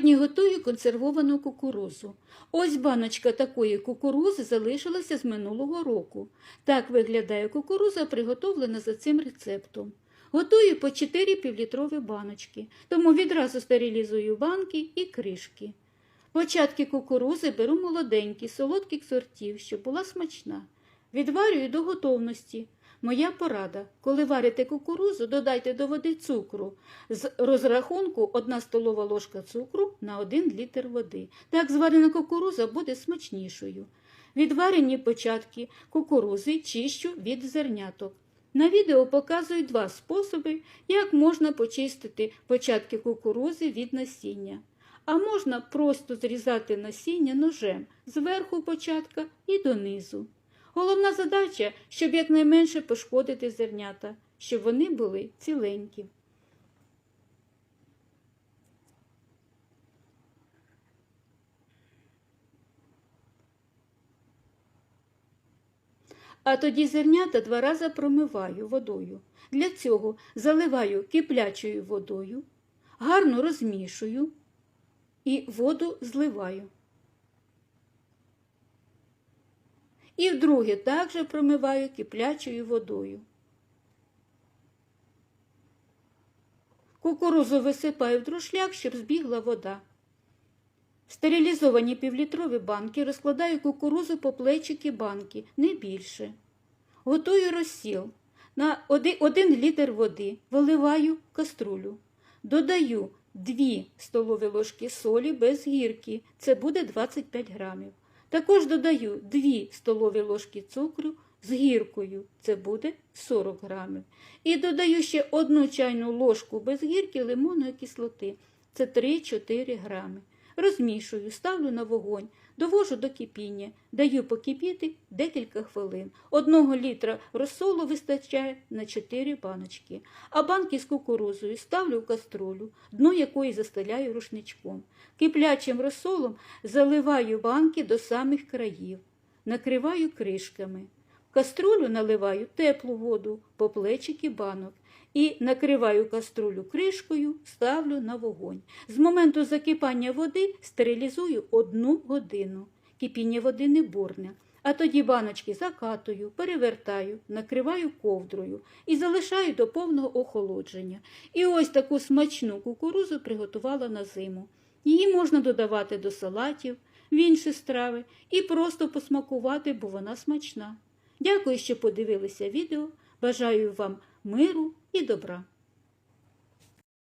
Сьогодні готую консервовану кукурузу. Ось баночка такої кукурузи залишилася з минулого року. Так виглядає кукуруза, приготовлена за цим рецептом. Готую по 4 півлітрові баночки, тому відразу стерилізую банки і кришки. Початки кукурузи беру молоденькі, солодких сортів, щоб була смачна. Відварюю до готовності. Моя порада. Коли варите кукурузу, додайте до води цукру. З розрахунку 1 столова ложка цукру на 1 літр води. Так зварена кукуруза буде смачнішою. Відварені початки кукурузи чищу від зерняток. На відео показую два способи, як можна почистити початки кукурузи від насіння. А можна просто зрізати насіння ножем зверху початка і донизу. Головна задача, щоб якнайменше пошкодити зернята, щоб вони були ціленькі. А тоді зернята два рази промиваю водою. Для цього заливаю киплячою водою, гарно розмішую і воду зливаю. І вдруге також промиваю киплячою водою. Кукурузу висипаю в друшляк, щоб збігла вода. В стерилізовані півлітрові банки розкладаю кукурузу по плечики банки, не більше. Готую розсіл. На 1 літр води виливаю каструлю. Додаю 2 столові ложки солі без гірки, це буде 25 грамів. Також додаю 2 столові ложки цукру з гіркою, це буде 40 грамів. І додаю ще 1 чайну ложку без гірки лимонної кислоти, це 3-4 грами. Розмішую, ставлю на вогонь, довожу до кипіння, даю покипіти декілька хвилин. Одного літра розсолу вистачає на 4 баночки, а банки з кукурузою ставлю в каструлю, дно якої застеляю рушничком. Киплячим розсолом заливаю банки до самих країв, накриваю кришками. В каструлю наливаю теплу воду по плечики банок і накриваю каструлю кришкою, ставлю на вогонь. З моменту закипання води стерилізую одну годину. Кипіння води не бурне. А тоді баночки закатую, перевертаю, накриваю ковдрою і залишаю до повного охолодження. І ось таку смачну кукурузу приготувала на зиму. Її можна додавати до салатів, в інші страви і просто посмакувати, бо вона смачна. Дякую, що подивилися відео. Бажаю вам миру і добра.